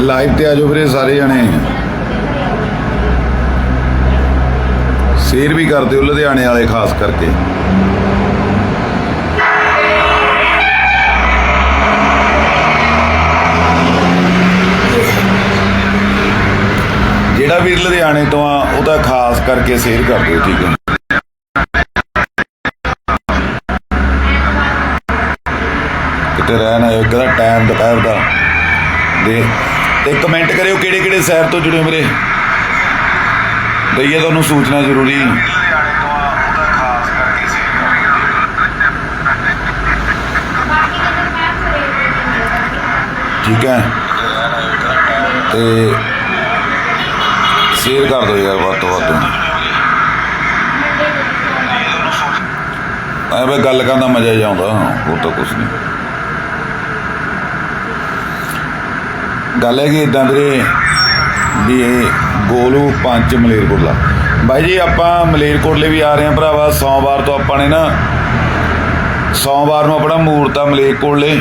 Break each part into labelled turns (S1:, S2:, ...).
S1: Live ਤੇ ਆਜੋ ਵੀਰੇ ਸਾਰੇ ਜਣੇ। ਸ਼ੇਅਰ ਵੀ ਕਰ ਦਿਓ ਲੁਧਿਆਣੇ ਵਾਲੇ ਖਾਸ ਕਰਕੇ। ਜਿਹੜਾ ਵੀਰ ਲੁਧਿਆਣੇ ਤੋਂ ਆ, ਉਹਦਾ ਖਾਸ ਕਰਕੇ ਸ਼ੇਅਰ ਕਰ ਦਿਓ, ਠੀਕ ਹੈ। ਕਿਤੇ ਰਹਿਣ ਆਇਓ, ਇੱਕ ਦਾ ਟਾਈਮ ਦੁਪਹਿਰ ਦਾ। ਦੇ ਤੇ ਕਮੈਂਟ ਕਰਿਓ ਕਿਹੜੇ ਕਿਹੜੇ ਸ਼ਹਿਰ ਤੋਂ ਜੁੜੇ ਹੋ ਵੀਰੇ। ਦਈਏ ਤੁਹਾਨੂੰ ਸੂਚਨਾ ਜ਼ਰੂਰੀ। ਠੀਕ ਹੈ। ਤੇ ਸ਼ੇਅਰ ਕਰ ਦਿਓ ਯਾਰ ਵੱਧ ਤੋਂ ਵੱਧ। ਐਵੇਂ ਗੱਲ ਕਰਨ ਦਾ ਮਜ਼ਾ ਹੀ ਆਉਂਦਾ, ਹੋਰ ਤਾਂ ਕੁਝ ਨਹੀਂ। ਗੱਲ ਹੈ ਕਿ ਇਦਾਂ ਵੀਰੇ ਵੀ ਇਹ ਗੋਲੂ ਪੰਜ ਮਲੇਰਕੋਟਲਾ। ਬਾਈ ਜੀ ਆਪਾਂ ਮਲੇਰਕੋਟਲੇ ਵੀ ਆ ਰਹੇ ਹਾਂ ਭਰਾਵਾ ਸੋਮਵਾਰ ਤੋਂ ਆਪਾਂ ਨੇ ਨਾ ਸੋਮਵਾਰ ਨੂੰ ਆਪਣਾ ਮੂਰਤ ਆ ਮਲੇਰਕੋਟਲੇ।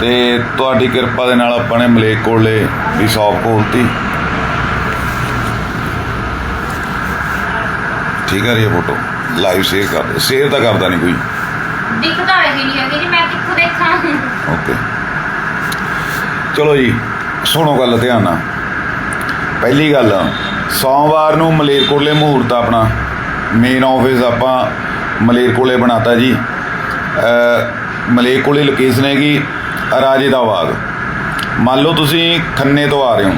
S1: ਤੇ ਤੁਹਾਡੀ ਕਿਰਪਾ ਦੇ ਨਾਲ ਆਪਾਂ ਨੇ ਮਲੇਰਕੋਟਲੇ ਦੀ ਸ਼ਾਪ ਖੋਲਤੀ। ਠੀਕ ਹੈ ਜੀ ਇਹ ਫੋਟੋ ਲਾਈਵ ਸ਼ੇਅਰ ਕਰ ਸ਼ੇਅਰ ਤਾਂ ਕਰਦਾ ਨਹੀਂ ਕੋਈ।
S2: ਦਿਖਦਾ ਇਹ ਨਹੀਂ ਹੈਗੀ ਜੀ ਮੈਂ ਕਿੱਥੋਂ ਦੇਖਾਂ?
S1: ਓਕੇ ਚਲੋ ਜੀ, ਸੁਣੋ ਗੱਲ ਧਿਆਨ ਨਾਲ। ਪਹਿਲੀ ਗੱਲ, ਸੋਮਵਾਰ ਨੂੰ ਮਲੇਰਕੋਟਲੇ ਮਹੂਰਤ ਆਪਣਾ ਮੇਨ ਆਫਿਸ ਆਪਾਂ ਮਲੇਰਕੋਟਲੇ ਬਣਾਤਾ ਜੀ। ਮਲੇਰਕੋਲੇ ਲੋਕੇਸ਼ਨ ਹੈਗੀ ਰਾਜੇ ਦਾ ਬਾਗ। ਮੰਨ ਲਓ ਤੁਸੀਂ ਖੰਨੇ ਤੋਂ ਆ ਰਹੇ ਹੋ।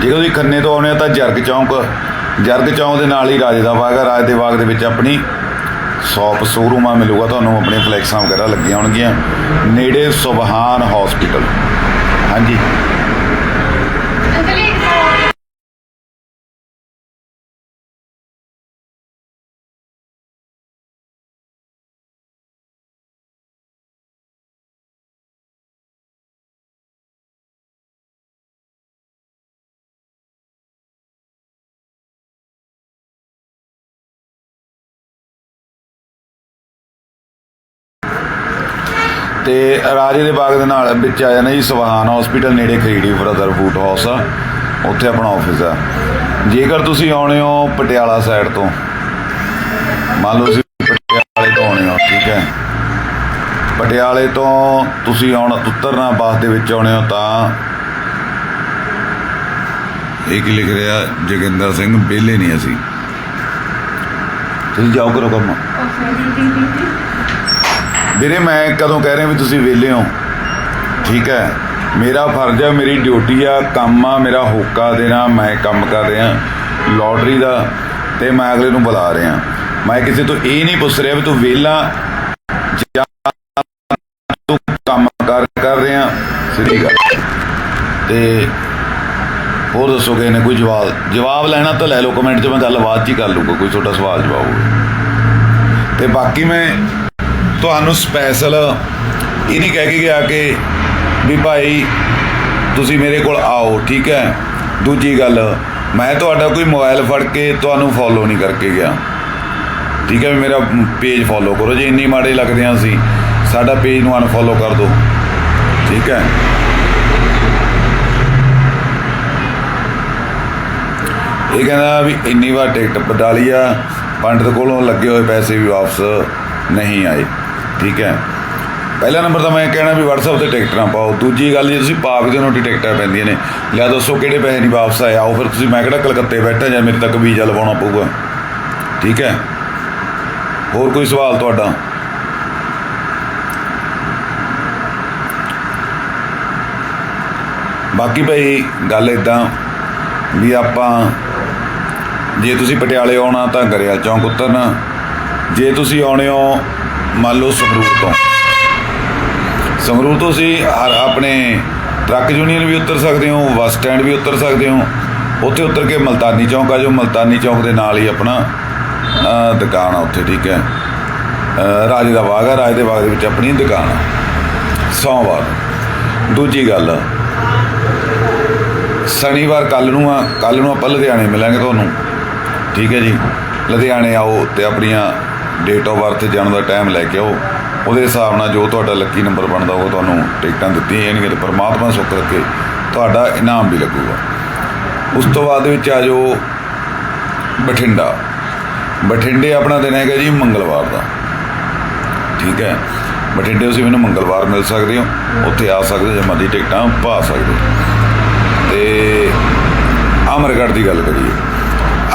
S1: ਜੇ ਤੁਸੀਂ ਖੰਨੇ ਤੋਂ ਆਉਣੇ ਆ ਤਾਂ ਜਰਗ ਚੌਂਕ ਜਰਗ ਚੌਂਕ ਦੇ ਨਾਲ ਹੀ ਰਾਜੇ ਦਾ ਬਾਗ ਹੈ। ਰਾਜੇ ਦੇ ਬਾਗ ਦੇ ਵਿੱਚ ਆਪਣੀ ਸ਼ਾਪ ਸ਼ੋਰੂਮ ਆ ਮਿਲੂਗਾ ਤੁਹਾਨੂੰ ਆਪਣੀਆਂ ਫਲੈਕਸਾਂ ਵਗੈਰਾ ਲੱਗੀਆਂ ਹੋਣਗੀਆਂ। ਨੇੜੇ ਸੁਬਹਾਨ ਹਸਪੀਟਲ ਹਾਂਜੀ। ਤੇ ਰਾਜੇ ਦੇ ਬਾਗ ਦੇ ਨਾਲ ਵਿੱਚ ਆ ਜਾਂਦਾ ਜੀ ਸੁਬਹਾਨ ਹਸਪੀਟਲ ਨੇੜੇ ਖਰੀੜੀ ਬ੍ਰਦਰ ਫੂਟ ਹਾਊਸ ਆ। ਉੱਥੇ ਆਪਣਾ ਆਫਿਸ ਆ। ਜੇਕਰ ਤੁਸੀਂ ਆਉਣੇ ਹੋ ਪਟਿਆਲਾ ਸਾਈਡ ਤੋਂ, ਮੰਨ ਲਓ ਤੁਸੀਂ ਪਟਿਆਲੇ ਤੋਂ ਆਉਣੇ ਹੋ, ਠੀਕ ਹੈ। ਪਟਿਆਲੇ ਤੋਂ ਤੁਸੀਂ ਆਉਣਾ ਉਤਰਨਾ ਬੱਸ ਦੇ ਵਿੱਚ ਆਉਣੇ ਹੋ ਤਾਂ ਇਹ ਕੀ ਲਿਖ ਰਿਹਾ? ਜੋਗਿੰਦਰ ਸਿੰਘ ਬੇਲੇ ਨਹੀਂ ਅਸੀਂ। ਤੁਸੀਂ ਜਾਓ ਕਰੋ ਕੰਮ। ਵੀਰੇ, ਮੈਂ ਕਦੋਂ ਕਹਿ ਰਿਹਾ ਵੀ ਤੁਸੀਂ ਵਿਹਲੇ ਹੋ? ਠੀਕ ਹੈ। ਮੇਰਾ ਫਰਜ਼ ਹੈ, ਮੇਰੀ ਡਿਊਟੀ ਆ, ਕੰਮ ਆ, ਮੇਰਾ ਹੋਕਾ ਦੇਣਾ, ਮੈਂ ਕੰਮ ਕਰ ਰਿਹਾ, ਲੋਟਰੀ ਦਾ, ਤੇ ਮੈਂ ਅਗਲੇ ਨੂੰ ਬੁਲਾ ਰਿਹਾ। ਮੈਂ ਕਿਸੇ ਤੋਂ ਇਹ ਨਹੀਂ ਪੁੱਛ ਰਿਹਾ ਵੀ ਤੂੰ ਵਿਹਲਾ ਜਾਂ ਤੂੰ ਕੰਮ ਕਰ ਕਰ ਰਿਹਾ, ਸਿੱਧੀ ਗੱਲ। ਤੇ ਹੋਰ ਦੱਸੋ ਕਿ ਇਹਨੇ ਕੋਈ ਜਵਾਬ? ਜਵਾਬ ਲੈਣਾ ਤਾਂ ਲੈ ਲਓ, ਕਮੈਂਟ 'ਚ ਮੈਂ ਗੱਲਬਾਤ 'ਚ ਹੀ ਕਰ ਲੂਗਾ ਕੋਈ ਛੋਟਾ ਸਵਾਲ ਜਵਾਬ ਹੋਵੇ। ਤੇ ਬਾਕੀ ਮੈਂ ਤੁਹਾਨੂੰ ਸਪੈਸ਼ਲ ਇਹ ਨਹੀਂ ਕਹਿ ਕੇ ਗਿਆ ਕਿ ਵੀ ਭਾਈ ਤੁਸੀਂ ਮੇਰੇ ਕੋਲ ਆਓ, ਠੀਕ ਹੈ? ਦੂਜੀ ਗੱਲ, ਮੈਂ ਤੁਹਾਡਾ ਕੋਈ ਮੋਬਾਈਲ ਫੜ ਕੇ ਤੁਹਾਨੂੰ ਫੋਲੋ ਨਹੀਂ ਕਰਕੇ ਗਿਆ। ਠੀਕ ਹੈ ਵੀ ਮੇਰਾ ਪੇਜ ਫੋਲੋ ਕਰੋ, ਜੇ ਇੰਨੀ ਮਾੜੇ ਲੱਗਦੇ ਆ ਅਸੀਂ, ਸਾਡਾ ਪੇਜ ਨੂੰ ਅਨਫੋਲੋ ਕਰ ਦਿਓ। ਠੀਕ ਹੈ? ਇਹ ਕਹਿੰਦਾ ਵੀ ਇੰਨੀ ਵਾਰ ਟਿਕਟ ਬਤਾ ਆ, ਪੰਡਤ ਕੋਲੋਂ ਲੱਗੇ ਹੋਏ ਪੈਸੇ ਵੀ ਵਾਪਸ ਨਹੀਂ ਆਏ। ਠੀਕ ਹੈ। ਪਹਿਲਾ ਨੰਬਰ ਤਾਂ ਮੈਂ ਕਹਿਣਾ ਵੀ WhatsApp ਤੇ ਟਿਕਟ ਨਾ ਪਾਓ। ਦੂਜੀ ਗੱਲ, ਜੇ ਤੁਸੀਂ ਪਾਕ ਦੇ ਨੋਟੀ ਟਿਕਟਾਂ ਪੈਂਦੀਆਂ ਨੇ ਲਿਆ ਦੱਸੋ ਕਿਹੜੇ ਪੈਸੇ ਨਹੀਂ ਵਾਪਸ ਆਏ। ਆਓ ਫਿਰ ਤੁਸੀਂ, ਮੈਂ ਕਿਹੜਾ ਕਲਕੱਤੇ ਬੈਠਾ ਜਾਂ ਮੇਰੇ ਤੱਕ ਵੀਜ਼ਾ ਲਵਾਉਣਾ ਪਊਗਾ। ਠੀਕ ਹੈ। ਹੋਰ ਕੋਈ ਸਵਾਲ ਤੁਹਾਡਾ? ਬਾਕੀ ਭਾਈ, ਗੱਲ ਇਦਾਂ ਵੀ ਆਪਾਂ, ਜੇ ਤੁਸੀਂ ਪਟਿਆਲੇ ਆਉਣਾ ਤਾਂ ਗਰੇਵਾਲ ਚੌਂਕ ਉਤਰਨਾ। ਜੇ ਤੁਸੀਂ ਆਉਣੇ ਹੋ ਮੰਨ ਲਓ ਸੰਗਰੂਰ ਤੋਂ। ਸੰਗਰੂਰ ਤੋਂ ਤੁਸੀਂ ਹਰ ਆਪਣੇ ਟਰੱਕ ਯੂਨੀਅਨ ਵੀ ਉਤਰ ਸਕਦੇ ਹੋ, ਬੱਸ ਸਟੈਂਡ ਵੀ ਉਤਰ ਸਕਦੇ ਹੋ। ਉੱਥੇ ਉਤਰ ਕੇ ਮਲਤਾਨੀ ਚੌਂਕ ਆ ਜੋ ਮਲਤਾਨੀ ਚੌਂਕ ਦੇ ਨਾਲ ਹੀ ਆਪਣਾ ਦੁਕਾਨ ਆ ਉੱਥੇ, ਠੀਕ ਹੈ। ਰਾਜੇ ਦਾ ਬਾਗ ਆ, ਰਾਜੇ ਦੇ ਬਾਗ ਦੇ ਵਿੱਚ ਆਪਣੀ ਦੁਕਾਨ ਆ। ਸੋਮਵਾਰ ਦੂਜੀ ਗੱਲ, ਸ਼ਨੀਵਾਰ ਕੱਲ ਨੂੰ ਆ ਕੱਲ ਨੂੰ ਆਪਾਂ ਲੁਧਿਆਣੇ ਮਿਲਾਂਗੇ ਤੁਹਾਨੂੰ। ਠੀਕ ਹੈ ਜੀ। ਲੁਧਿਆਣੇ ਆਓ ਤੇ ਆਪਣੀਆਂ ਡੇਟ ਆਫ ਬਰਥ ਜਨਮ ਦਾ ਟਾਈਮ ਲੈ ਕੇ ਆਓ। ਉਹਦੇ ਹਿਸਾਬ ਨਾਲ ਜੋ ਤੁਹਾਡਾ ਲੱਕੀ ਨੰਬਰ ਬਣਦਾ, ਉਹ ਤੁਹਾਨੂੰ ਟਿਕਟਾਂ ਦਿੱਤੀਆਂ ਜਾਣਗੀਆਂ ਤੇ ਪਰਮਾਤਮਾ ਸੁੱਖ ਰੱਖੇ, ਤੁਹਾਡਾ ਇਨਾਮ ਵੀ ਲੱਗੂਗਾ। ਉਸ ਤੋਂ ਬਾਅਦ ਵਿੱਚ ਆ ਜਾਓ ਬਠਿੰਡਾ। ਬਠਿੰਡੇ ਆਪਣਾ ਦਿਨ ਹੈਗਾ ਜੀ ਮੰਗਲਵਾਰ ਦਾ। ਠੀਕ ਹੈ? ਬਠਿੰਡੇ ਤੁਸੀਂ ਮੈਨੂੰ ਮੰਗਲਵਾਰ ਮਿਲ ਸਕਦੇ ਹੋ। ਉੱਥੇ ਆ ਸਕਦੇ ਹੋ ਜੇ ਮਰਜ਼ੀ ਟਿਕਟਾਂ ਪਾ ਸਕਦੇ ਹੋ। ਤੇ ਅਮਰਗੜ੍ਹ ਦੀ ਗੱਲ ਕਰੀਏ।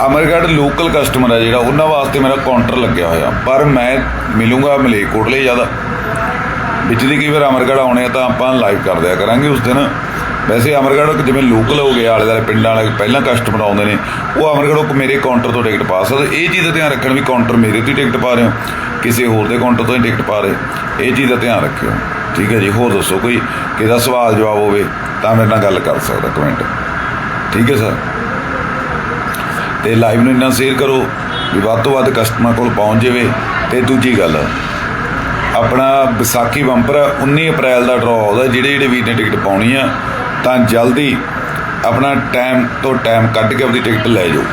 S1: ਅਮਰਗੜ੍ਹ ਲੋਕਲ ਕਸਟਮਰ ਹੈ ਜਿਹੜਾ, ਉਹਨਾਂ ਵਾਸਤੇ ਮੇਰਾ ਕਾਊਂਟਰ ਲੱਗਿਆ ਹੋਇਆ। ਪਰ ਮੈਂ ਮਿਲੂੰਗਾ ਮਲੇਕੋਟਲੇ ਜ਼ਿਆਦਾ। ਵਿੱਚ ਦੀ ਕਈ ਵਾਰ ਅਮਰਗੜ੍ਹ ਆਉਣੇ ਆ ਤਾਂ ਆਪਾਂ ਲਾਈਵ ਕਰ ਦਿਆ ਕਰਾਂਗੇ ਉਸ ਦਿਨ। ਵੈਸੇ ਅਮਰਗੜ੍ਹ ਜਿਵੇਂ ਲੋਕਲ ਹੋ ਗਏ ਆਲੇ ਦੁਆਲੇ ਪਿੰਡਾਂ ਵਾਲੇ ਪਹਿਲਾਂ ਕਸਟਮਰ ਆਉਂਦੇ ਨੇ, ਉਹ ਅਮਰਗੜ੍ਹ ਮੇਰੇ ਕਾਊਂਟਰ ਤੋਂ ਟਿਕਟ ਪਾ ਸਕਦੇ। ਇਹ ਚੀਜ਼ ਦਾ ਧਿਆਨ ਰੱਖਣ ਵੀ ਕਾਊਂਟਰ ਮੇਰੇ ਤੋਂ ਹੀ ਟਿਕਟ ਪਾ ਰਹੇ ਹੋ। ਕਿਸੇ ਹੋਰ ਦੇ ਕਾਊਂਟਰ ਤੋਂ ਹੀ ਟਿਕਟ ਪਾ ਰਹੇ। ਇਹ ਚੀਜ਼ ਦਾ ਧਿਆਨ ਰੱਖਿਓ। ਠੀਕ ਹੈ ਜੀ, ਹੋਰ ਦੱਸੋ ਕੋਈ ਕਿਹਦਾ ਸਵਾਲ ਜਵਾਬ ਹੋਵੇ ਤਾਂ ਮੇਰੇ ਨਾਲ ਗੱਲ ਕਰ ਸਕਦਾ ਕਮੈਂਟ ਠੀਕ ਹੈ ਸਰ ਤੇ ਲਾਈਵ ਨੂੰ ਇੰਨਾ ਸ਼ੇਅਰ ਕਰੋ ਵੀ ਵੱਧ ਤੋਂ ਵੱਧ ਕਸਟਮਰ ਕੋਲ ਪਹੁੰਚ ਜਾਵੇ ਤੇ ਦੂਜੀ ਗੱਲ, ਆਪਣਾ ਵਿਸਾਖੀ ਬੰਪਰ 19 ਅਪ੍ਰੈਲ ਦਾ ਡਰਾਅ ਆਉਂਦਾ ਜਿਹੜੇ ਜਿਹੜੇ ਵੀਰ ਨੇ ਟਿਕਟ ਪਾਉਣੀ ਆ, ਤਾਂ ਜਲਦੀ ਆਪਣਾ ਟਾਈਮ ਤੋਂ ਟਾਈਮ ਕੱਢ ਕੇ ਆਪਣੀ ਟਿਕਟ ਲੈ ਜਾਓ।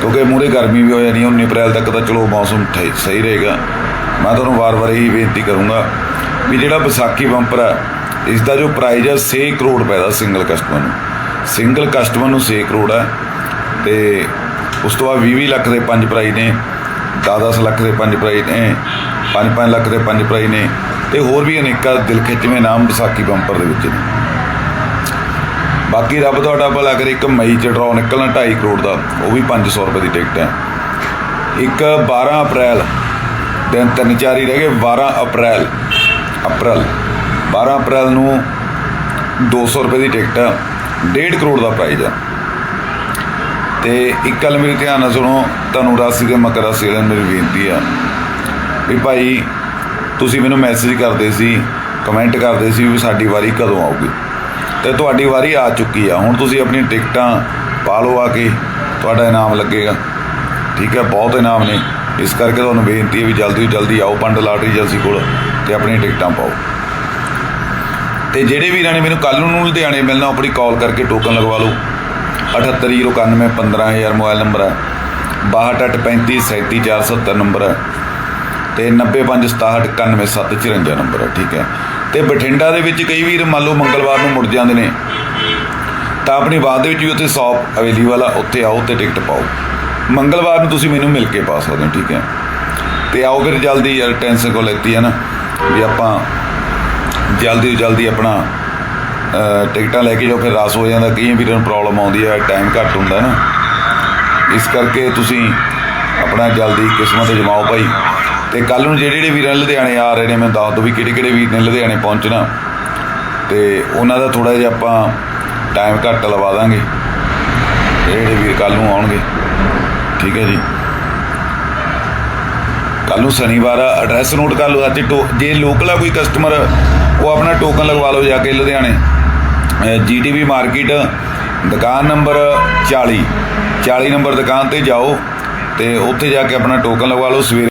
S1: ਕਿਉਂਕਿ ਮੂਰੇ ਗਰਮੀ ਵੀ ਹੋ ਜਾਣੀ ਹੈ 19 ਅਪ੍ਰੈਲ ਤੱਕ ਤਾਂ ਚਲੋ ਮੌਸਮ ਠੇ- ਸਹੀ ਰਹੇਗਾ। ਮੈਂ ਤੁਹਾਨੂੰ ਵਾਰ-ਵਾਰ ਇਹੀ ਬੇਨਤੀ ਕਰੂੰਗਾ ਵੀ ਜਿਹੜਾ ਵਿਸਾਖੀ ਬੰਪਰ ਹੈ ਇਸ ਦਾ ਜੋ ਪ੍ਰਾਈਜ਼ ਆ 6 ਕਰੋੜ ਰੁਪਏ ਦਾ ਸਿੰਗਲ ਕਸਟਮਰ ਨੂੰ। ਸਿੰਗਲ ਕਸਟਮਰ ਨੂੰ 6 ਕਰੋੜ ਹੈ ਤੇ ਉਸ ਤੋਂ ਬਾਅਦ 20 ਲੱਖ ਦੇ ਪੰਜ ਪ੍ਰਾਈਜ਼ ਨੇ 10-10 ਲੱਖ ਦੇ ਪੰਜ ਪ੍ਰਾਈਜ਼ ਨੇ 5-5 ਲੱਖ ਦੇ ਪੰਜ ਪ੍ਰਾਈਜ਼ ਨੇ ਤੇ ਹੋਰ ਵੀ ਅਨੇਕਾਂ ਦਿਲ ਖਿੱਚਵੇਂ ਨਾਮ ਵਿਸਾਖੀ ਬੰਪਰ ਦੇ ਵਿੱਚ ਨੇ। ਬਾਕੀ ਰੱਬ ਤੁਹਾਡਾ ਭਲਾ ਕਰੇ, ਇੱਕ ਮਈ ਚ ਡਰਾਅ ਨਿਕਲਣਾ 2.5 ਕਰੋੜ ਦਾ, ਉਹ ਵੀ 500 ਰੁਪਏ ਦੀ ਟਿਕਟ ਹੈ। ਇੱਕ 12 ਅਪ੍ਰੈਲ ਦਿਨ ਤਿੰਨ, ਚਾਰ ਹੀ ਰਹਿ ਗਏ 12 ਅਪ੍ਰੈਲ ਅਪ੍ਰੈਲ 12 ਅਪ੍ਰੈਲ ਨੂੰ 200 ਰੁਪਏ ਦੀ ਟਿਕਟ ਹੈ 1.5 ਕਰੋੜ ਦਾ ਪ੍ਰਾਈਜ਼ ਹੈ। ਤੇ ਇੱਕ ਗੱਲ ਮੇਰੇ ਧਿਆਨ ਨਾਲ ਸੁਣੋ, ਤੁਹਾਨੂੰ ਰਸ ਦੇ ਮਕਰ ਰਾਸ਼ੀ ਵਾਲਿਆਂ ਨੂੰ ਮੇਰੀ ਬੇਨਤੀ ਆ ਵੀ ਭਾਈ, ਤੁਸੀਂ ਮੈਨੂੰ ਮੈਸੇਜ ਕਰਦੇ ਸੀ ਕਮੈਂਟ ਕਰਦੇ ਸੀ ਵੀ ਸਾਡੀ ਵਾਰੀ ਕਦੋਂ ਆਊਗੀ। ਤੇ ਤੁਹਾਡੀ ਵਾਰੀ ਆ ਚੁੱਕੀ ਆ। ਹੁਣ ਤੁਸੀਂ ਆਪਣੀਆਂ ਟਿਕਟਾਂ ਪਾ ਲਓ ਆ ਕੇ, ਤੁਹਾਡਾ ਇਨਾਮ ਲੱਗੇਗਾ। ਠੀਕ ਹੈ, ਬਹੁਤ ਇਨਾਮ ਨੇ। ਇਸ ਕਰਕੇ ਤੁਹਾਨੂੰ ਬੇਨਤੀ ਹੈ ਵੀ ਜਲਦੀ ਤੋਂ ਜਲਦੀ ਆਓ ਪੰਡ ਲਾਟਰੀ ਏਜੰਸੀ ਕੋਲ ਤੇ ਆਪਣੀਆਂ ਟਿਕਟਾਂ ਪਾਓ। ਤੇ ਜਿਹੜੇ ਵੀਰਾਂ ਨੇ ਮੈਨੂੰ ਕੱਲ ਨੂੰ ਲੁਧਿਆਣੇ ਮਿਲਣਾ, ਉਹ ਆਪਣੀ ਕਾਲ ਕਰਕੇ ਟੋਕਨ ਲਗਵਾ ਲਓ। 7891 15000 ਮੋਬਾਈਲ ਨੰਬਰ ਹੈ। 6235377470 ਨੰਬਰ ਹੈ। ਤੇ 9567919754 ਨੰਬਰ ਹੈ, ਠੀਕ ਹੈ। ਤੇ ਬਠਿੰਡਾ ਦੇ ਵਿੱਚ ਕਈ ਵੀਰ ਮੰਨ ਲਓ ਮੰਗਲਵਾਰ ਨੂੰ ਮੁੜ ਜਾਂਦੇ ਨੇ। ਤਾਂ ਆਪਣੀ ਬਾਤ ਦੇ ਵਿੱਚ ਵੀ ਉੱਥੇ ਸ਼ਾਪ ਅਵੇਲੇਬਲ ਆ ਉੱਥੇ ਆਓ ਤੇ ਟਿਕਟ ਪਾਓ। ਮੰਗਲਵਾਰ ਨੂੰ ਤੁਸੀਂ ਮੈਨੂੰ ਮਿਲ ਕੇ ਪਾ ਸਕਦੇ ਹੋ, ਠੀਕ ਹੈ। ਤੇ ਆਓ ਫਿਰ ਜਲਦੀ, ਯਾਰ ਟੈਨਸ਼ਨ ਕੋ ਲੈਤੀ ਹੈ ਨਾ, ਵੀ ਆਪਾਂ ਜਲਦੀ ਤੋਂ ਜਲਦੀ ਆਪਣਾ ਟਿਕਟਾਂ ਲੈ ਕੇ ਜਾਓ ਫਿਰ ਰਸ ਹੋ ਜਾਂਦਾ ਕਈ ਵੀਰਾਂ ਨੂੰ ਪ੍ਰੋਬਲਮ ਆਉਂਦੀ ਹੈ ਟਾਈਮ ਘੱਟ ਹੁੰਦਾ ਨਾ। ਇਸ ਕਰਕੇ ਤੁਸੀਂ ਆਪਣਾ ਜਲਦੀ ਕਿਸਮਤ ਜਮਾਓ ਭਾਈ। ਤੇ ਕੱਲ ਨੂੰ ਜਿਹੜੇ ਜਿਹੜੇ ਵੀਰਾਂ ਲੁਧਿਆਣੇ ਆ ਰਹੇ ਨੇ, ਮੈਂ ਦੱਸ ਦੋ ਵੀ ਕਿਹੜੇ ਕਿਹੜੇ ਵੀਰ ਨੇ ਲੁਧਿਆਣੇ ਪਹੁੰਚਣਾ। ਤੇ ਉਹਨਾਂ ਦਾ ਥੋੜਾ ਜਿਹਾ ਆਪਾਂ ਟਾਈਮ ਘੱਟ ਲਵਾ ਦਾਂਗੇ। ਜਿਹੜੇ ਵੀਰ ਕੱਲ ਨੂੰ ਆਉਣਗੇ। ਠੀਕ ਹੈ ਜੀ। ਕੱਲ ਨੂੰ ਸ਼ਨੀਵਾਰ ਆ ਐਡਰੈਸ ਨੋਟ ਕਰ ਲਓ। ਅੱਜ ਟੋ- ਜੇ ਲੋਕਲ ਆ ਕੋਈ ਕਸਟਮਰ ਉਹ ਆਪਣਾ ਟੋਕਨ ਲਗਵਾ ਲਓ ਜਾ ਕੇ ਲੁਧਿਆਣੇ। ਜੀਟੀਵੀ ਮਾਰਕੀਟ, ਦੁਕਾਨ ਨੰਬਰ 40 40 ਨੰਬਰ ਦੁਕਾਨ ਤੇ ਜਾਓ ਤੇ ਉੱਥੇ ਜਾ ਕੇ ਆਪਣਾ ਟੋਕਨ ਲਗਵਾ ਲਓ ਸਵੇਰੇ।